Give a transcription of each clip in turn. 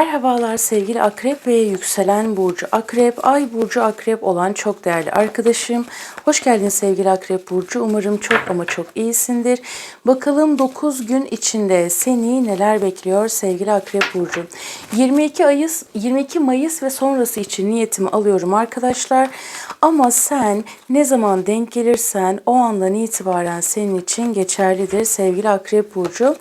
Merhabalar sevgili akrep ve yükselen burcu akrep, ay burcu akrep olan çok değerli arkadaşım. Hoş geldin sevgili akrep burcu. Umarım çok ama çok iyisindir. Bakalım 9 gün içinde seni neler bekliyor sevgili akrep burcu. 22 Mayıs 22 Mayıs ve sonrası için niyetimi alıyorum arkadaşlar. Ama sen ne zaman denk gelirsen o andan itibaren senin için geçerlidir sevgili akrep burcu.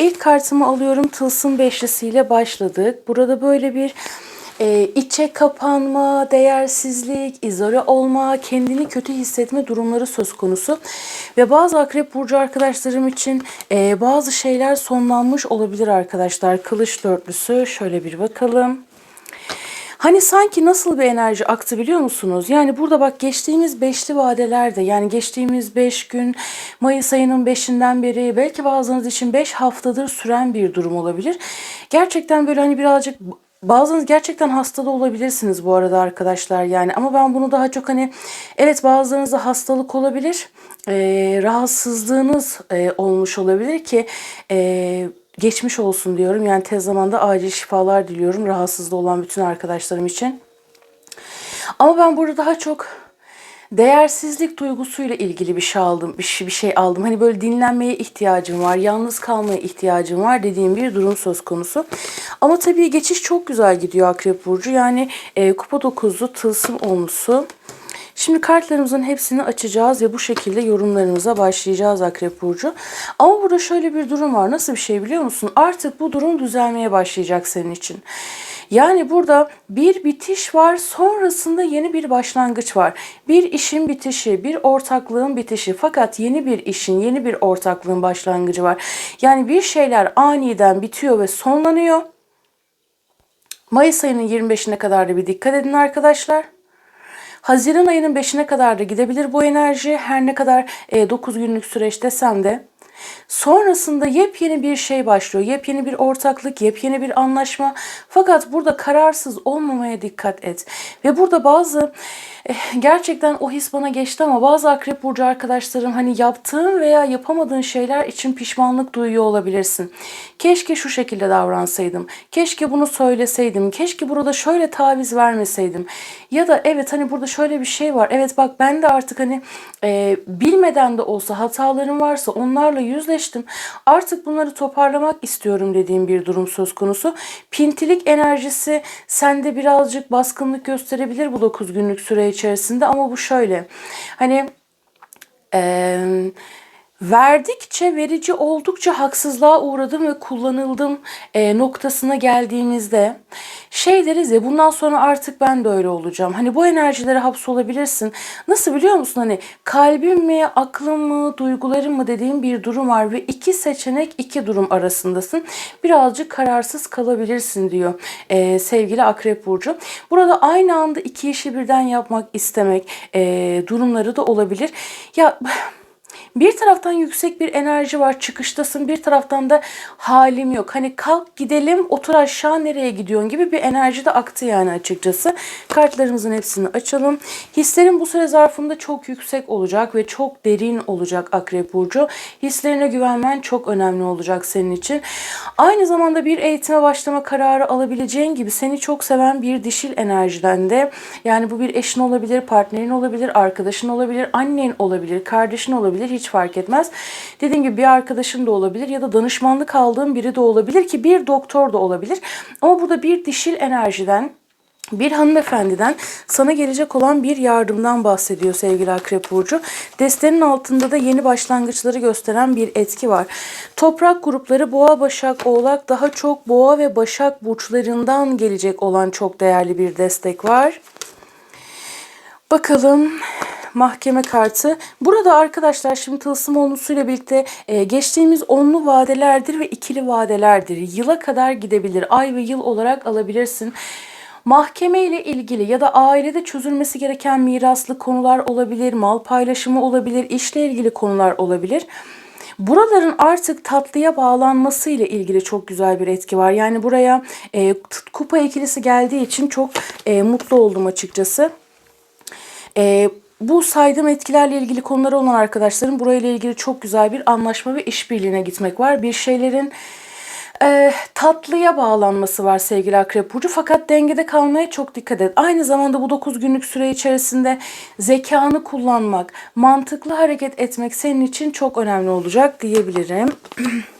İlk kartımı alıyorum. Tılsım beşlisiyle başladık. Burada böyle bir e, içe kapanma, değersizlik, izole olma, kendini kötü hissetme durumları söz konusu. Ve bazı akrep burcu arkadaşlarım için e, bazı şeyler sonlanmış olabilir arkadaşlar. Kılıç dörtlüsü şöyle bir bakalım. Hani sanki nasıl bir enerji aktı biliyor musunuz? Yani burada bak geçtiğimiz beşli vadelerde yani geçtiğimiz beş gün Mayıs ayının beşinden beri belki bazılarınız için beş haftadır süren bir durum olabilir. Gerçekten böyle hani birazcık Bazınız gerçekten hasta da olabilirsiniz bu arada arkadaşlar yani ama ben bunu daha çok hani evet bazılarınızda hastalık olabilir e, rahatsızlığınız e, olmuş olabilir ki e, geçmiş olsun diyorum. Yani tez zamanda acil şifalar diliyorum rahatsızlığı olan bütün arkadaşlarım için. Ama ben burada daha çok değersizlik duygusuyla ilgili bir şey aldım, bir şey, bir şey aldım. Hani böyle dinlenmeye ihtiyacım var, yalnız kalmaya ihtiyacım var dediğim bir durum söz konusu. Ama tabii geçiş çok güzel gidiyor Akrep Burcu. Yani e, kupa 9'lu tılsım onlusu. Şimdi kartlarımızın hepsini açacağız ve bu şekilde yorumlarımıza başlayacağız Akrep Burcu. Ama burada şöyle bir durum var. Nasıl bir şey biliyor musun? Artık bu durum düzelmeye başlayacak senin için. Yani burada bir bitiş var, sonrasında yeni bir başlangıç var. Bir işin bitişi, bir ortaklığın bitişi fakat yeni bir işin, yeni bir ortaklığın başlangıcı var. Yani bir şeyler aniden bitiyor ve sonlanıyor. Mayıs ayının 25'ine kadar da bir dikkat edin arkadaşlar. Haziran ayının 5'ine kadar da gidebilir bu enerji. Her ne kadar e, 9 günlük süreç desem de. Sonrasında yepyeni bir şey başlıyor. Yepyeni bir ortaklık, yepyeni bir anlaşma. Fakat burada kararsız olmamaya dikkat et. Ve burada bazı gerçekten o his bana geçti ama bazı akrep burcu arkadaşlarım hani yaptığın veya yapamadığın şeyler için pişmanlık duyuyor olabilirsin. Keşke şu şekilde davransaydım. Keşke bunu söyleseydim. Keşke burada şöyle taviz vermeseydim. Ya da evet hani burada şöyle bir şey var. Evet bak ben de artık hani e, bilmeden de olsa hatalarım varsa onlarla yüzleştim. Artık bunları toparlamak istiyorum dediğim bir durum söz konusu. Pintilik enerjisi sende birazcık baskınlık gösterebilir bu 9 günlük süre içerisinde ama bu şöyle. Hani eee verdikçe verici oldukça haksızlığa uğradım ve kullanıldım e, noktasına geldiğimizde şey deriz ya bundan sonra artık ben de öyle olacağım. Hani bu enerjilere hapsolabilirsin. Nasıl biliyor musun? Hani kalbim mi, aklım mı, duygularım mı dediğim bir durum var ve iki seçenek, iki durum arasındasın. Birazcık kararsız kalabilirsin diyor e, sevgili Akrep Burcu. Burada aynı anda iki işi birden yapmak istemek e, durumları da olabilir. Ya bir taraftan yüksek bir enerji var çıkıştasın bir taraftan da halim yok. Hani kalk gidelim otur aşağı nereye gidiyorsun gibi bir enerji de aktı yani açıkçası. Kartlarımızın hepsini açalım. Hislerin bu süre zarfında çok yüksek olacak ve çok derin olacak Akrep Burcu. Hislerine güvenmen çok önemli olacak senin için. Aynı zamanda bir eğitime başlama kararı alabileceğin gibi seni çok seven bir dişil enerjiden de yani bu bir eşin olabilir, partnerin olabilir, arkadaşın olabilir, annen olabilir, kardeşin olabilir hiç fark etmez. Dediğim gibi bir arkadaşın da olabilir ya da danışmanlık aldığın biri de olabilir ki bir doktor da olabilir. Ama burada bir dişil enerjiden bir hanımefendiden sana gelecek olan bir yardımdan bahsediyor sevgili Akrep Burcu. Destenin altında da yeni başlangıçları gösteren bir etki var. Toprak grupları Boğa, Başak, Oğlak daha çok Boğa ve Başak burçlarından gelecek olan çok değerli bir destek var. Bakalım mahkeme kartı. Burada arkadaşlar şimdi tılsım onlusuyla birlikte e, geçtiğimiz onlu vadelerdir ve ikili vadelerdir. Yıla kadar gidebilir. Ay ve yıl olarak alabilirsin. Mahkeme ile ilgili ya da ailede çözülmesi gereken miraslı konular olabilir, mal paylaşımı olabilir, işle ilgili konular olabilir. Buraların artık tatlıya bağlanması ile ilgili çok güzel bir etki var. Yani buraya e, kupa ikilisi geldiği için çok e, mutlu oldum açıkçası. E, bu saydığım etkilerle ilgili konuları olan arkadaşlarım burayla ilgili çok güzel bir anlaşma ve işbirliğine gitmek var. Bir şeylerin e, tatlıya bağlanması var sevgili Akrep Burcu. Fakat dengede kalmaya çok dikkat et. Aynı zamanda bu 9 günlük süre içerisinde zekanı kullanmak, mantıklı hareket etmek senin için çok önemli olacak diyebilirim.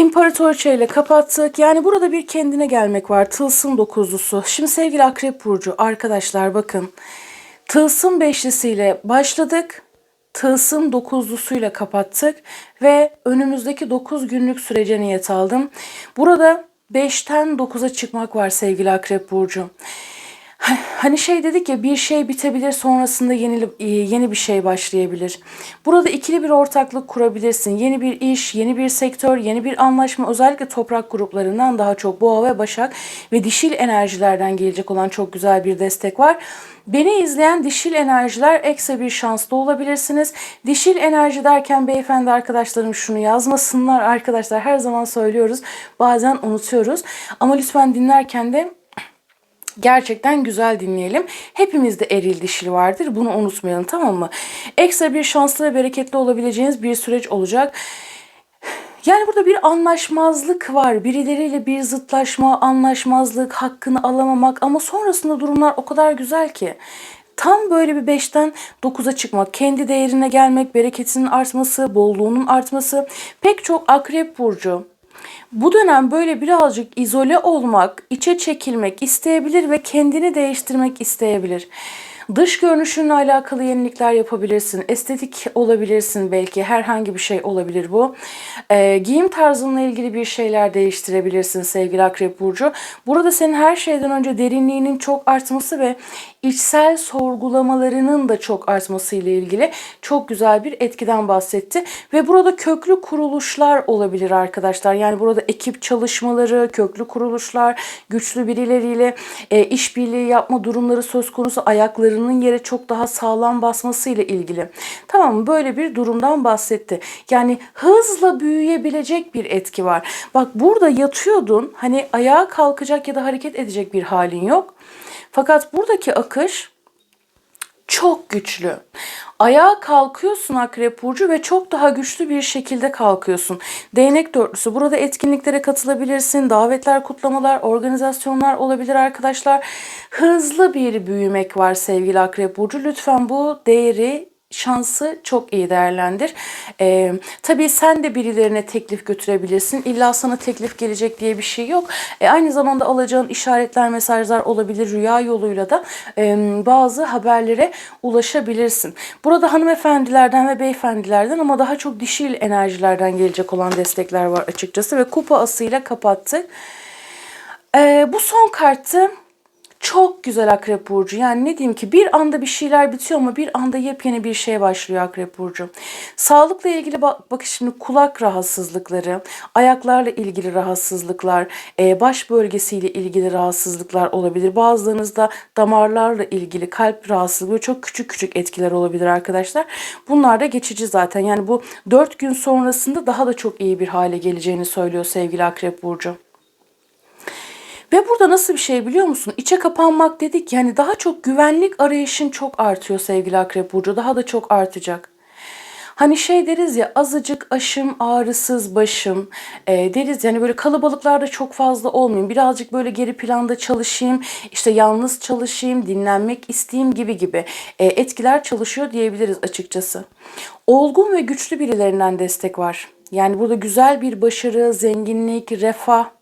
İmparatoriçe ile kapattık. Yani burada bir kendine gelmek var. Tılsım dokuzlusu. Şimdi sevgili Akrep Burcu arkadaşlar bakın. Tılsım beşlisiyle başladık. Tılsım dokuzlusuyla kapattık. Ve önümüzdeki 9 günlük sürece niyet aldım. Burada 5'ten 9'a çıkmak var sevgili Akrep Burcu. Hani şey dedik ya bir şey bitebilir sonrasında yeni, yeni bir şey başlayabilir. Burada ikili bir ortaklık kurabilirsin. Yeni bir iş, yeni bir sektör, yeni bir anlaşma özellikle toprak gruplarından daha çok boğa ve başak ve dişil enerjilerden gelecek olan çok güzel bir destek var. Beni izleyen dişil enerjiler ekse bir şanslı olabilirsiniz. Dişil enerji derken beyefendi arkadaşlarım şunu yazmasınlar arkadaşlar her zaman söylüyoruz bazen unutuyoruz. Ama lütfen dinlerken de gerçekten güzel dinleyelim. Hepimizde eril dişil vardır. Bunu unutmayalım tamam mı? Ekstra bir şanslı ve bereketli olabileceğiniz bir süreç olacak. Yani burada bir anlaşmazlık var. Birileriyle bir zıtlaşma, anlaşmazlık, hakkını alamamak ama sonrasında durumlar o kadar güzel ki. Tam böyle bir 5'ten 9'a çıkmak, kendi değerine gelmek, bereketinin artması, bolluğunun artması. Pek çok akrep burcu bu dönem böyle birazcık izole olmak, içe çekilmek isteyebilir ve kendini değiştirmek isteyebilir. Dış görünüşünle alakalı yenilikler yapabilirsin. Estetik olabilirsin belki. Herhangi bir şey olabilir bu. Ee, giyim tarzınla ilgili bir şeyler değiştirebilirsin sevgili Akrep Burcu. Burada senin her şeyden önce derinliğinin çok artması ve içsel sorgulamalarının da çok artması ile ilgili çok güzel bir etkiden bahsetti. Ve burada köklü kuruluşlar olabilir arkadaşlar. Yani burada ekip çalışmaları, köklü kuruluşlar, güçlü birileriyle e, işbirliği yapma durumları söz konusu ayaklarının yere çok daha sağlam basması ile ilgili. Tamam? Böyle bir durumdan bahsetti. Yani hızla büyüyebilecek bir etki var. Bak burada yatıyordun. Hani ayağa kalkacak ya da hareket edecek bir halin yok. Fakat buradaki akış çok güçlü. Ayağa kalkıyorsun Akrep Burcu ve çok daha güçlü bir şekilde kalkıyorsun. Değnek dörtlüsü. Burada etkinliklere katılabilirsin. Davetler, kutlamalar, organizasyonlar olabilir arkadaşlar. Hızlı bir büyümek var sevgili Akrep Burcu. Lütfen bu değeri şansı çok iyi değerlendir. Ee, tabii sen de birilerine teklif götürebilirsin. İlla sana teklif gelecek diye bir şey yok. E, aynı zamanda alacağın işaretler, mesajlar olabilir. Rüya yoluyla da e, bazı haberlere ulaşabilirsin. Burada hanımefendilerden ve beyefendilerden ama daha çok dişil enerjilerden gelecek olan destekler var açıkçası. Ve kupa asıyla kapattık. E, bu son kartı çok güzel Akrep Burcu. Yani ne diyeyim ki bir anda bir şeyler bitiyor ama bir anda yepyeni bir şey başlıyor Akrep Burcu. Sağlıkla ilgili bak, bak şimdi kulak rahatsızlıkları, ayaklarla ilgili rahatsızlıklar, e, baş bölgesiyle ilgili rahatsızlıklar olabilir. Bazılarınızda damarlarla ilgili kalp rahatsızlığı çok küçük küçük etkiler olabilir arkadaşlar. Bunlar da geçici zaten. Yani bu 4 gün sonrasında daha da çok iyi bir hale geleceğini söylüyor sevgili Akrep Burcu. Ve burada nasıl bir şey biliyor musun? İçe kapanmak dedik yani daha çok güvenlik arayışın çok artıyor sevgili Akrep Burcu. Daha da çok artacak. Hani şey deriz ya azıcık aşım ağrısız başım e, deriz yani böyle kalabalıklarda çok fazla olmayayım. Birazcık böyle geri planda çalışayım işte yalnız çalışayım dinlenmek isteyeyim gibi gibi e, etkiler çalışıyor diyebiliriz açıkçası. Olgun ve güçlü birilerinden destek var. Yani burada güzel bir başarı, zenginlik, refah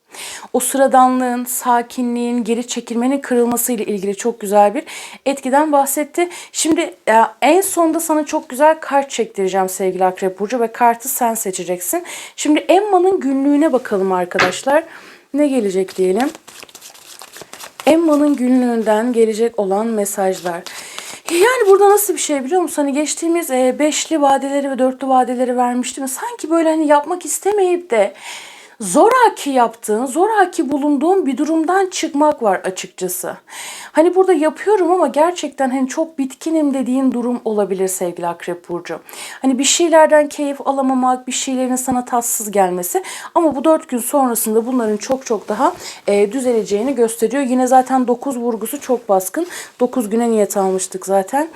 o sıradanlığın, sakinliğin, geri çekilmenin kırılması ile ilgili çok güzel bir etkiden bahsetti. Şimdi e, en sonda sana çok güzel kart çektireceğim sevgili Akrep Burcu ve kartı sen seçeceksin. Şimdi Emma'nın günlüğüne bakalım arkadaşlar. Ne gelecek diyelim. Emma'nın günlüğünden gelecek olan mesajlar. Yani burada nasıl bir şey biliyor musun? Hani geçtiğimiz e, beşli vadeleri ve dörtlü vadeleri vermiştim. Sanki böyle hani yapmak istemeyip de zoraki yaptığın, zoraki bulunduğun bir durumdan çıkmak var açıkçası. Hani burada yapıyorum ama gerçekten hani çok bitkinim dediğin durum olabilir sevgili Akrep Burcu. Hani bir şeylerden keyif alamamak, bir şeylerin sana tatsız gelmesi ama bu dört gün sonrasında bunların çok çok daha e, düzeleceğini gösteriyor. Yine zaten 9 vurgusu çok baskın. 9 güne niyet almıştık zaten.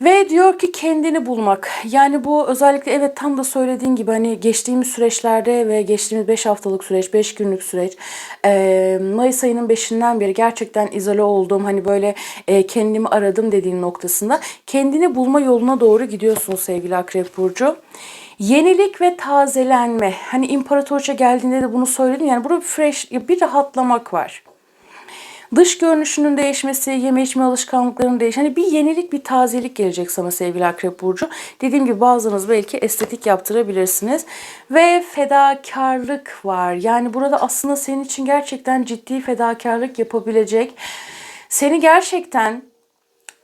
Ve diyor ki kendini bulmak. Yani bu özellikle evet tam da söylediğin gibi hani geçtiğimiz süreçlerde ve geçtiğimiz 5 haftalık süreç, 5 günlük süreç e, Mayıs ayının 5'inden beri gerçekten izole olduğum hani böyle e, kendimi aradım dediğin noktasında kendini bulma yoluna doğru gidiyorsun sevgili Akrep Burcu. Yenilik ve tazelenme. Hani imparatorça geldiğinde de bunu söyledim. Yani burada bir fresh, bir rahatlamak var. Dış görünüşünün değişmesi, yeme içme alışkanlıklarının değiş. Hani bir yenilik, bir tazelik gelecek sana sevgili Akrep Burcu. Dediğim gibi bazınız belki estetik yaptırabilirsiniz. Ve fedakarlık var. Yani burada aslında senin için gerçekten ciddi fedakarlık yapabilecek, seni gerçekten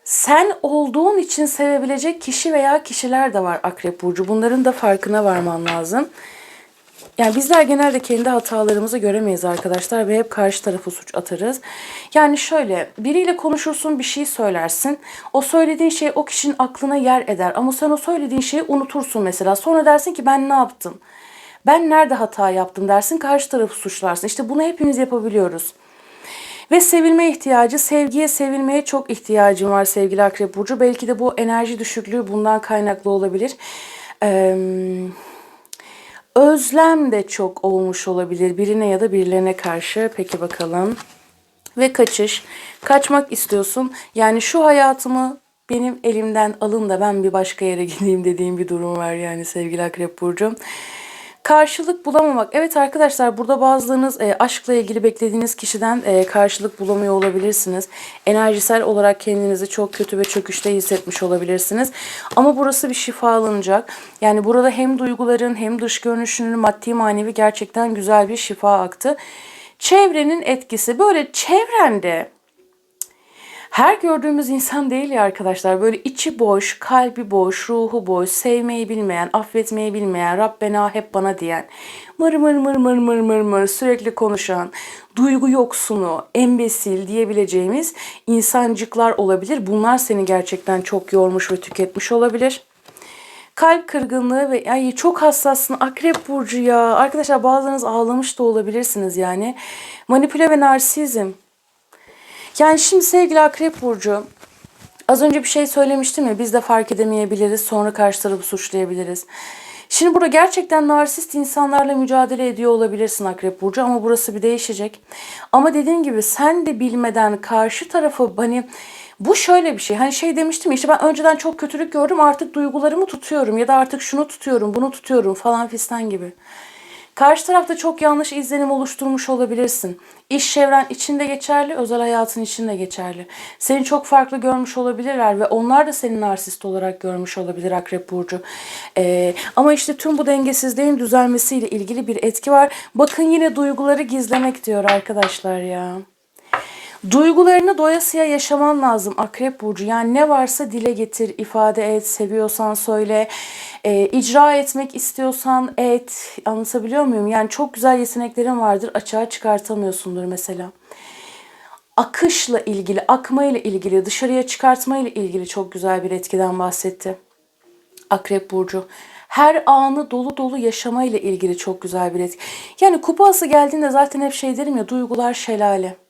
sen olduğun için sevebilecek kişi veya kişiler de var Akrep Burcu. Bunların da farkına varman lazım. Yani bizler genelde kendi hatalarımızı göremeyiz arkadaşlar ve hep karşı tarafı suç atarız. Yani şöyle biriyle konuşursun bir şey söylersin. O söylediğin şey o kişinin aklına yer eder ama sen o söylediğin şeyi unutursun mesela. Sonra dersin ki ben ne yaptım? Ben nerede hata yaptım dersin karşı tarafı suçlarsın. İşte bunu hepimiz yapabiliyoruz. Ve sevilme ihtiyacı, sevgiye, sevilmeye çok ihtiyacım var sevgili Akrep Burcu. Belki de bu enerji düşüklüğü bundan kaynaklı olabilir. Eee Özlem de çok olmuş olabilir birine ya da birilerine karşı. Peki bakalım. Ve kaçış. Kaçmak istiyorsun. Yani şu hayatımı benim elimden alın da ben bir başka yere gideyim dediğim bir durum var yani sevgili Akrep Burcu. Karşılık bulamamak. Evet arkadaşlar burada bazılarınız e, aşkla ilgili beklediğiniz kişiden e, karşılık bulamıyor olabilirsiniz. Enerjisel olarak kendinizi çok kötü ve çöküşte hissetmiş olabilirsiniz. Ama burası bir şifalanacak. Yani burada hem duyguların hem dış görünüşünün maddi manevi gerçekten güzel bir şifa aktı. Çevrenin etkisi böyle çevrende her gördüğümüz insan değil ya arkadaşlar. Böyle içi boş, kalbi boş, ruhu boş, sevmeyi bilmeyen, affetmeyi bilmeyen, Rabbena hep bana diyen, mır mır mır mır mır mır mır sürekli konuşan, duygu yoksunu, embesil diyebileceğimiz insancıklar olabilir. Bunlar seni gerçekten çok yormuş ve tüketmiş olabilir. Kalp kırgınlığı ve ay çok hassassın akrep burcu ya. Arkadaşlar bazılarınız ağlamış da olabilirsiniz yani. Manipüle ve narsizm yani şimdi sevgili Akrep Burcu, az önce bir şey söylemiştim ya biz de fark edemeyebiliriz sonra karşı tarafı suçlayabiliriz. Şimdi burada gerçekten narsist insanlarla mücadele ediyor olabilirsin Akrep Burcu ama burası bir değişecek. Ama dediğim gibi sen de bilmeden karşı tarafı hani bu şöyle bir şey. Hani şey demiştim ya işte ben önceden çok kötülük gördüm artık duygularımı tutuyorum ya da artık şunu tutuyorum bunu tutuyorum falan fistan gibi. Karşı tarafta çok yanlış izlenim oluşturmuş olabilirsin. İş çevren içinde geçerli, özel hayatın içinde geçerli. Seni çok farklı görmüş olabilirler ve onlar da seni narsist olarak görmüş olabilir Akrep Burcu. Ee, ama işte tüm bu dengesizliğin düzelmesiyle ilgili bir etki var. Bakın yine duyguları gizlemek diyor arkadaşlar ya. Duygularını doyasıya yaşaman lazım Akrep Burcu. Yani ne varsa dile getir, ifade et, seviyorsan söyle, e, icra etmek istiyorsan et. Anlatabiliyor muyum? Yani çok güzel yeteneklerin vardır, açığa çıkartamıyorsundur mesela. Akışla ilgili, akmayla ilgili, dışarıya çıkartmayla ilgili çok güzel bir etkiden bahsetti. Akrep Burcu her anı dolu dolu yaşamayla ilgili çok güzel bir etki. Yani kupası geldiğinde zaten hep şey derim ya duygular şelale.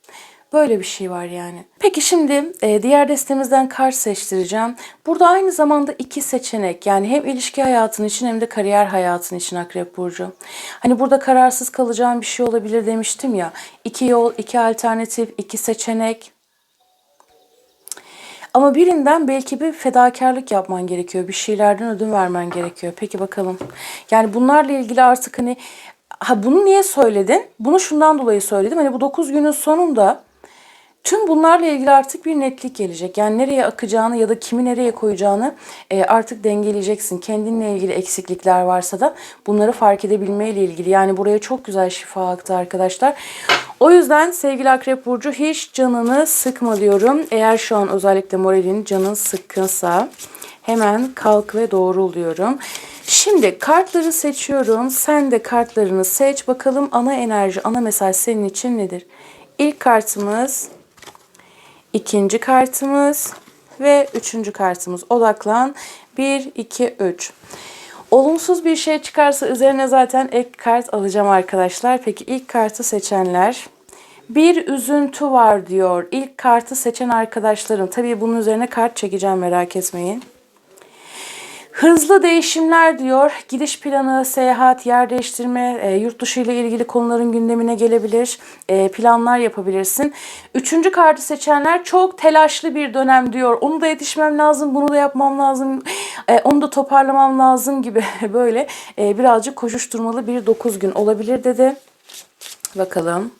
Böyle bir şey var yani. Peki şimdi e, diğer destemizden kart seçtireceğim. Burada aynı zamanda iki seçenek yani hem ilişki hayatın için hem de kariyer hayatın için Akrep Burcu. Hani burada kararsız kalacağım bir şey olabilir demiştim ya. İki yol, iki alternatif, iki seçenek. Ama birinden belki bir fedakarlık yapman gerekiyor. Bir şeylerden ödün vermen gerekiyor. Peki bakalım. Yani bunlarla ilgili artık hani ha bunu niye söyledin? Bunu şundan dolayı söyledim. Hani bu 9 günün sonunda Tüm bunlarla ilgili artık bir netlik gelecek. Yani nereye akacağını ya da kimi nereye koyacağını e, artık dengeleyeceksin. Kendinle ilgili eksiklikler varsa da bunları fark edebilmeyle ilgili. Yani buraya çok güzel şifa aktı arkadaşlar. O yüzden sevgili Akrep Burcu hiç canını sıkma diyorum. Eğer şu an özellikle moralin canın sıkkınsa hemen kalk ve doğrul diyorum. Şimdi kartları seçiyorum. Sen de kartlarını seç. Bakalım ana enerji, ana mesaj senin için nedir? İlk kartımız ikinci kartımız ve üçüncü kartımız. Odaklan. 1, 2, 3. Olumsuz bir şey çıkarsa üzerine zaten ek kart alacağım arkadaşlar. Peki ilk kartı seçenler. Bir üzüntü var diyor. İlk kartı seçen arkadaşlarım. Tabii bunun üzerine kart çekeceğim merak etmeyin. Hızlı değişimler diyor. Gidiş planı, seyahat, yer değiştirme, e, yurt dışı ile ilgili konuların gündemine gelebilir. E, planlar yapabilirsin. Üçüncü kartı seçenler çok telaşlı bir dönem diyor. Onu da yetişmem lazım, bunu da yapmam lazım, e, onu da toparlamam lazım gibi böyle e, birazcık koşuşturmalı bir 9 gün olabilir dedi. Bakalım.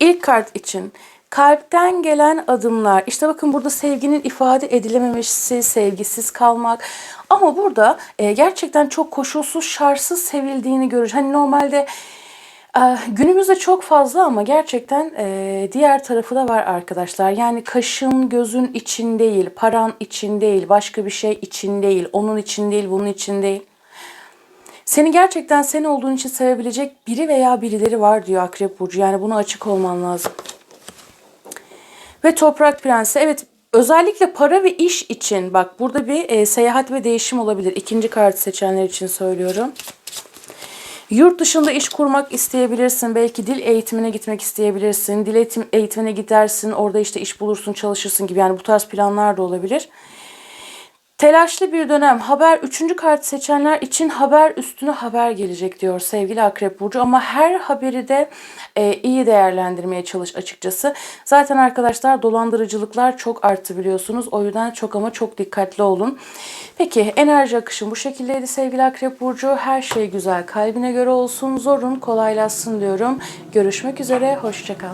İlk kart için kalpten gelen adımlar. İşte bakın burada sevginin ifade edilememesi, sevgisiz kalmak. Ama burada e, gerçekten çok koşulsuz, şartsız sevildiğini görür. Hani normalde e, günümüzde çok fazla ama gerçekten e, diğer tarafı da var arkadaşlar. Yani kaşın gözün için değil, paran için değil, başka bir şey için değil, onun için değil, bunun için değil. Seni gerçekten sen olduğun için sevebilecek biri veya birileri var diyor Akrep Burcu. Yani buna açık olman lazım. Ve Toprak Prensi. Evet özellikle para ve iş için bak burada bir e, seyahat ve değişim olabilir. İkinci kartı seçenler için söylüyorum. Yurt dışında iş kurmak isteyebilirsin. Belki dil eğitimine gitmek isteyebilirsin. Dil eğitim, eğitimine gidersin. Orada işte iş bulursun, çalışırsın gibi. Yani bu tarz planlar da olabilir. Telaşlı bir dönem. Haber üçüncü kart seçenler için haber üstüne haber gelecek diyor sevgili Akrep Burcu. Ama her haberi de e, iyi değerlendirmeye çalış açıkçası. Zaten arkadaşlar dolandırıcılıklar çok arttı biliyorsunuz. O yüzden çok ama çok dikkatli olun. Peki enerji akışım bu şekildeydi sevgili Akrep Burcu. Her şey güzel kalbine göre olsun. Zorun kolaylaşsın diyorum. Görüşmek üzere. Hoşçakal.